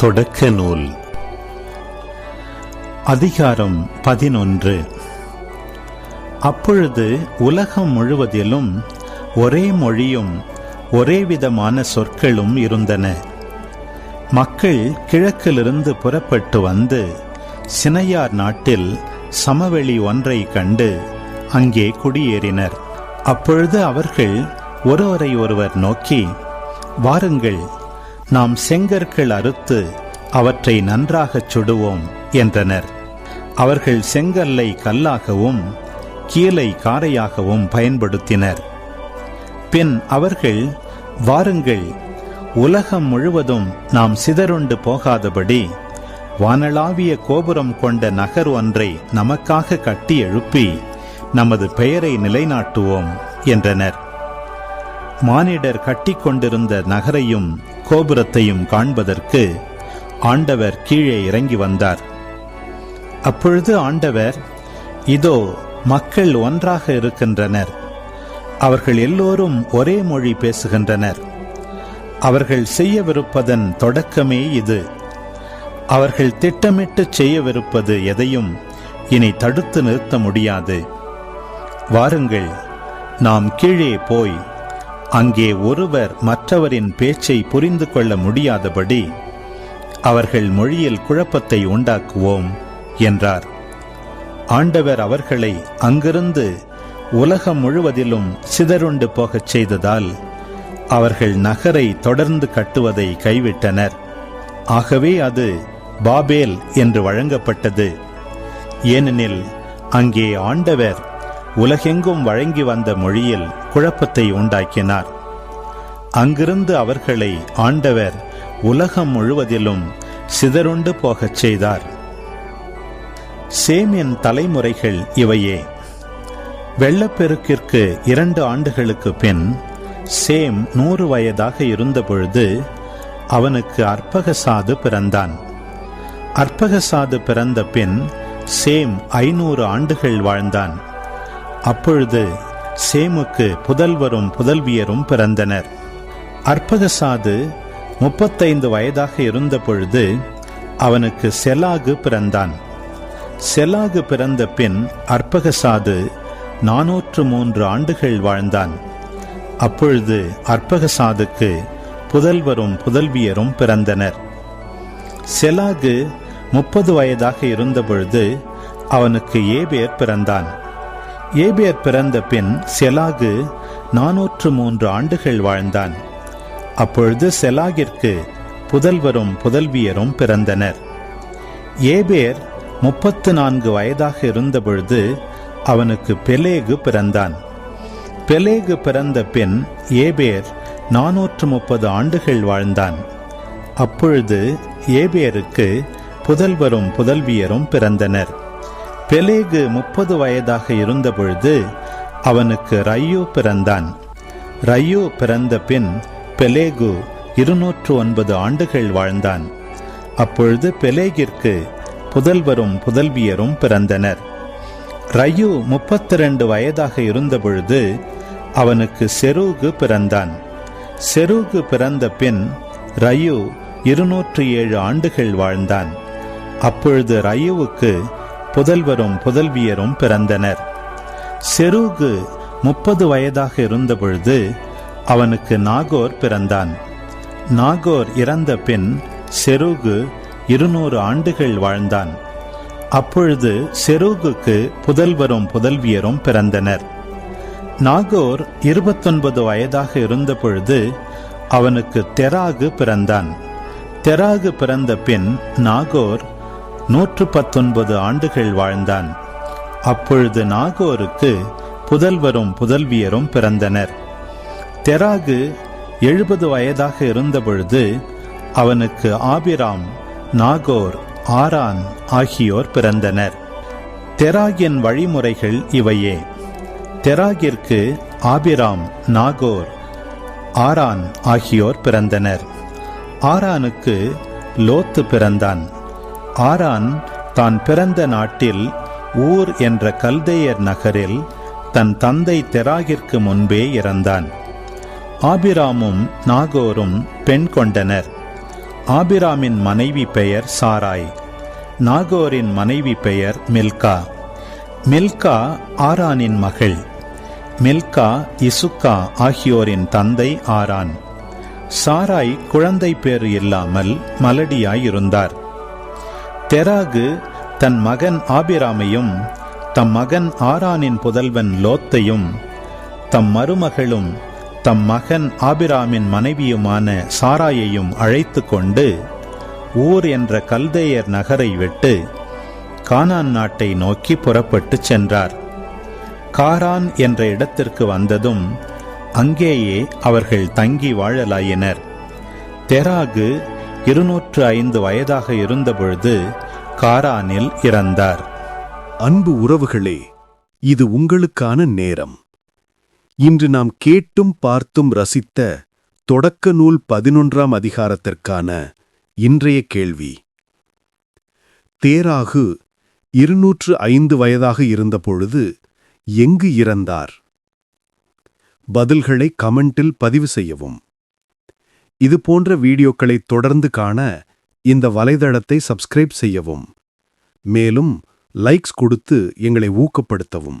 தொடக்க நூல் அதிகாரம் பதினொன்று. அப்பொழுது உலகம் முழுவதிலும் ஒரே மொழியும் ஒரே விதமான சொற்களும் இருந்தன. மக்கள் கிழக்கிலிருந்து புறப்பட்டு வந்து சினையார் நாட்டில் சமவெளி ஒன்றை கண்டு அங்கே குடியேறினர். அப்பொழுது அவர்கள் ஒருவரை ஒருவர் நோக்கி வாருங்கள் நாம் செங்கற்கள் அறுத்து அவற்றை நன்றாகச் சுடுவோம் என்றனர். அவர்கள் செங்கல்லை கல்லாகவும் கீலை காரையாகவும் பயன்படுத்தினர். பின் அவர்கள் வாருங்கள் உலகம் முழுவதும் நாம் சிதறுண்டு போகாதபடி வானளாவிய கோபுரம் கொண்ட நகர் ஒன்றை நமக்காக கட்டி எழுப்பி நமது பெயரை நிலைநாட்டுவோம் என்றனர். மானிடர் கட்டிக்கொண்டிருந்த நகரையும் கோபுரத்தையும் காண்பதற்கு ஆண்டவர் கீழே இறங்கி வந்தார். அப்பொழுது ஆண்டவர் இதோ மக்கள் ஒன்றாக இருக்கின்றனர். அவர்கள் எல்லோரும் ஒரே மொழி பேசுகின்றனர். அவர்கள் செய்யவிருப்பதன் தொடக்கமே இது. அவர்கள் திட்டமிட்டு செய்யவிருப்பது எதையும் இனி தடுத்து நிறுத்த முடியாது. வாருங்கள் நாம் கீழே போய் அங்கே ஒருவர் மற்றவரின் பேச்சை புரிந்து கொள்ள முடியாதபடி அவர்கள் மொழியில் குழப்பத்தை உண்டாக்குவோம் என்றார். ஆண்டவர் அவர்களை அங்கிருந்து உலகம் முழுவதிலும் சிதறுண்டு போகச் செய்ததால் அவர்கள் நகரை தொடர்ந்து கட்டுவதை கைவிட்டனர். ஆகவே அது பாபேல் என்று வழங்கப்பட்டது. ஏனெனில் அங்கே ஆண்டவர் உலகெங்கும் வழங்கி வந்த மொழியில் குழப்பத்தை உண்டாக்கினார். அங்கிருந்து அவர்களை ஆண்டவர் உலகம் முழுவதிலும் சிதறுண்டு போகச் செய்தார். சேமியன் தலைமுறைகள் இவையே. வெள்ளப்பெருக்கிற்கு இரண்டு ஆண்டுகளுக்கு பின் சேம் நூறு வயதாக இருந்தபொழுது அவனுக்கு அற்பகசாது பிறந்தான். அற்பகசாது பிறந்த பின் சேம் ஐநூறு ஆண்டுகள் வாழ்ந்தான். அப்பொழுது சேமுக்கு புதல்வரும் புதல்வியரும் பிறந்தனர். அற்பகசாது முப்பத்தைந்து வயதாக இருந்த பொழுது அவனுக்கு செலாகு பிறந்தான். செலாகு பிறந்த பின் அற்பகசாது நாநூற்று மூன்று ஆண்டுகள் வாழ்ந்தான். அப்பொழுது அற்பகசாதுக்கு புதல்வரும் புதல்வியரும் பிறந்தனர். செலாகு முப்பது வயதாக இருந்தபொழுது அவனுக்கு ஏபேர் பிறந்தான். ஏபேர் பிறந்த பின் செலாகு நாநூற்று மூன்று ஆண்டுகள் வாழ்ந்தான். அப்பொழுது செலாகிற்கு புதல்வரும் புதல்வியரும் பிறந்தனர். ஏபேர் முப்பத்து நான்கு வயதாக இருந்தபொழுது அவனுக்கு பெலேகு பிறந்தான். பெலேகு பிறந்த பின் ஏபேர் நாநூற்று முப்பது ஆண்டுகள் வாழ்ந்தான். அப்பொழுது ஏபேருக்கு புதல்வரும் புதல்வியரும் பிறந்தனர். பெலேகு முப்பது வயதாக இருந்தபொழுது அவனுக்கு ரையு பிறந்தான். ரையு பிறந்த பின் பெலேகு இருநூற்று ஒன்பது ஆண்டுகள் வாழ்ந்தான். அப்பொழுது பெலேகிற்கு புதல்வரும் புதல்வியரும் பிறந்தனர். ரயு முப்பத்தி ரெண்டு வயதாக இருந்தபொழுது அவனுக்கு செரூகு பிறந்தான். செரூகு பிறந்த பின் ரயு இருநூற்று ஏழு ஆண்டுகள் வாழ்ந்தான். அப்பொழுது ரயுவுக்கு புதல்வரும் புதல்வியரும் பிறந்தனர். செரூகு முப்பது வயதாக இருந்தபொழுது அவனுக்கு நாகோர் பிறந்தான். நாகோர் இறந்த பின் செரூகு இருநூறு ஆண்டுகள் வாழ்ந்தான். அப்பொழுது செரூகுக்கு புதல்வரும் புதல்வியரும் பிறந்தனர். நாகோர் இருபத்தொன்பது வயதாக இருந்தபொழுது அவனுக்கு தெராகு பிறந்தான். தெராகு பிறந்த பின் நாகோர் நூற்று பத்தொன்பது ஆண்டுகள் வாழ்ந்தான். அப்பொழுது நாகோருக்கு புதல்வரும் புதல்வியரும் பிறந்தனர். தெராகு எழுபது வயதாக இருந்தபொழுது அவனுக்கு ஆபிராம் நாகோர் ஆரான் ஆகியோர் பிறந்தனர். தெராகின் வழிமுறைகள் இவையே. தெராகிற்கு ஆபிராம் நாகோர் ஆரான் ஆகியோர் பிறந்தனர். ஆரானுக்கு லோத்து பிறந்தான். ஆரான் தான் பிறந்த நாட்டில் ஊர் என்ற கல்தையர் நகரில் தன் தந்தை தெராகிற்கு முன்பே இறந்தான். ஆபிராமும் நாகோரும் பெண் கொண்டனர். ஆபிராமின் மனைவி பெயர் சாராய். நாகோரின் மனைவி பெயர் மில்கா. மில்கா ஆரானின் மகள். மில்கா இசுக்கா ஆகியோரின் தந்தை ஆரான். சாராய் குழந்தை பேறு இல்லாமல் மலடியாயிருந்தார். தெராகு தன் மகன் ஆபிராமையும் தம் மகன் ஆரானின் புதல்வன் லோத்தையும் தம் மருமகளும் தம் மகன் ஆபிராமின் மனைவியுமான சாராயையும் அழைத்து கொண்டு ஊர் என்ற கல்தேயர் நகரை விட்டு கானான் நாட்டை நோக்கி புறப்பட்டுச் சென்றார். காரான் என்ற இடத்திற்கு வந்ததும் அங்கேயே அவர்கள் தங்கி வாழலாயினர். தெராகு இருநூற்று ஐந்து வயதாக இருந்தபொழுது காரானில் இறந்தார். அன்பு உறவுகளே இது உங்களுக்கான நேரம். இன்று நாம் கேட்டும் பார்த்தும் ரசித்த தொடக்க நூல் பதினொன்றாம் அதிகாரத்திற்கான இன்றைய கேள்வி. தேராகு இருநூற்று ஐந்து வயதாக இருந்தபொழுது எங்கு இறந்தார்? பதில்களை கமெண்டில் பதிவு செய்யவும். இது போன்ற வீடியோக்களை தொடர்ந்து காண இந்த வலைதளத்தை சப்ஸ்கிரைப் செய்யவும். மேலும் லைக்ஸ் கொடுத்து எங்களை ஊக்கப்படுத்தவும்.